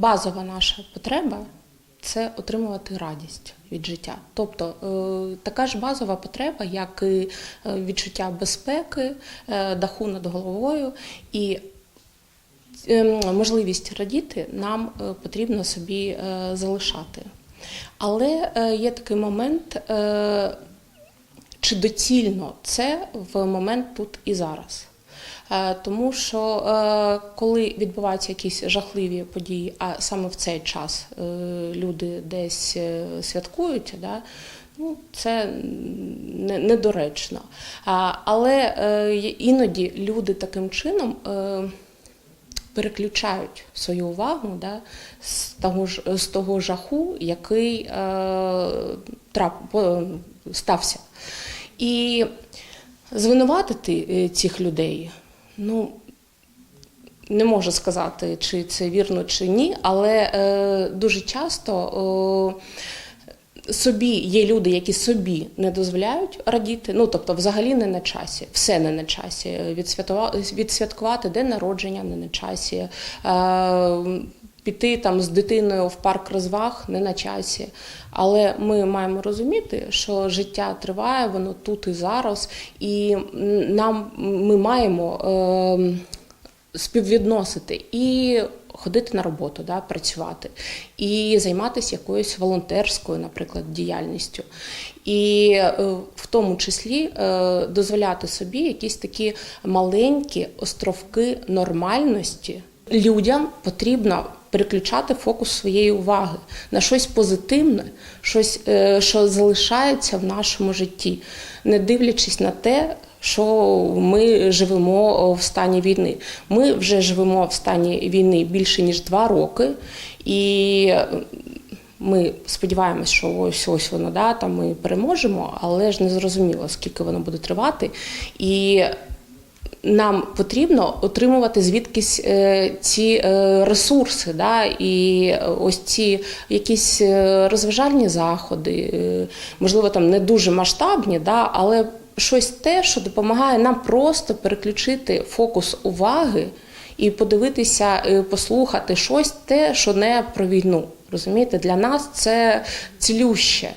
базова наша потреба це отримувати радість від життя. Тобто е, така ж базова потреба, як і е, відчуття безпеки, е, даху над головою і ем, можливість радіти нам потрібно собі залишати. Але є такий момент, чи доцільно це в момент тут і зараз. Е, Тому що е, коли відбуваються якісь жахливі події, а саме в цей час е, люди десь святкують, да, ну, це недоречно. Але іноді люди таким чином. переключають свою увагу да, з, того ж, з того жаху, який е, трап, стався. І звинуватити е, цих людей, ну, не можу сказати, чи це вірно, чи ні, але е, дуже часто. Е, Собі є люди, які собі не дозволяють радіти. Ну тобто, взагалі не на часі, все не на часі. Відсвяткувати день народження не на часі. Е, Піти там з дитиною в парк розваг не на часі. Але ми маємо розуміти, що життя триває, воно тут і зараз, і нам ми маємо е, співвідносити і ходити на роботу, да, працювати, і займатися якоюсь волонтерською, наприклад, діяльністю. І е, в тому числі е, дозволяти собі якісь такі маленькі островки нормальності. Людям потрібно переключати фокус своєї уваги на щось позитивне, щось, е, що залишається в нашому житті, не дивлячись на те, що ми живемо в стані війни. Ми вже живемо в стані війни більше ніж два роки, і ми сподіваємось, що ось ось воно да, там ми переможемо, але ж не зрозуміло, скільки воно буде тривати. І нам потрібно отримувати звідкись е, ці е, ресурси, да, і ось ці якісь е, розважальні заходи, е, можливо, там не дуже масштабні, да, але щось те, що допомагає нам просто переключити фокус уваги і подивитися, е, послухати щось те, що не про війну. Розумієте, для нас це цілюще.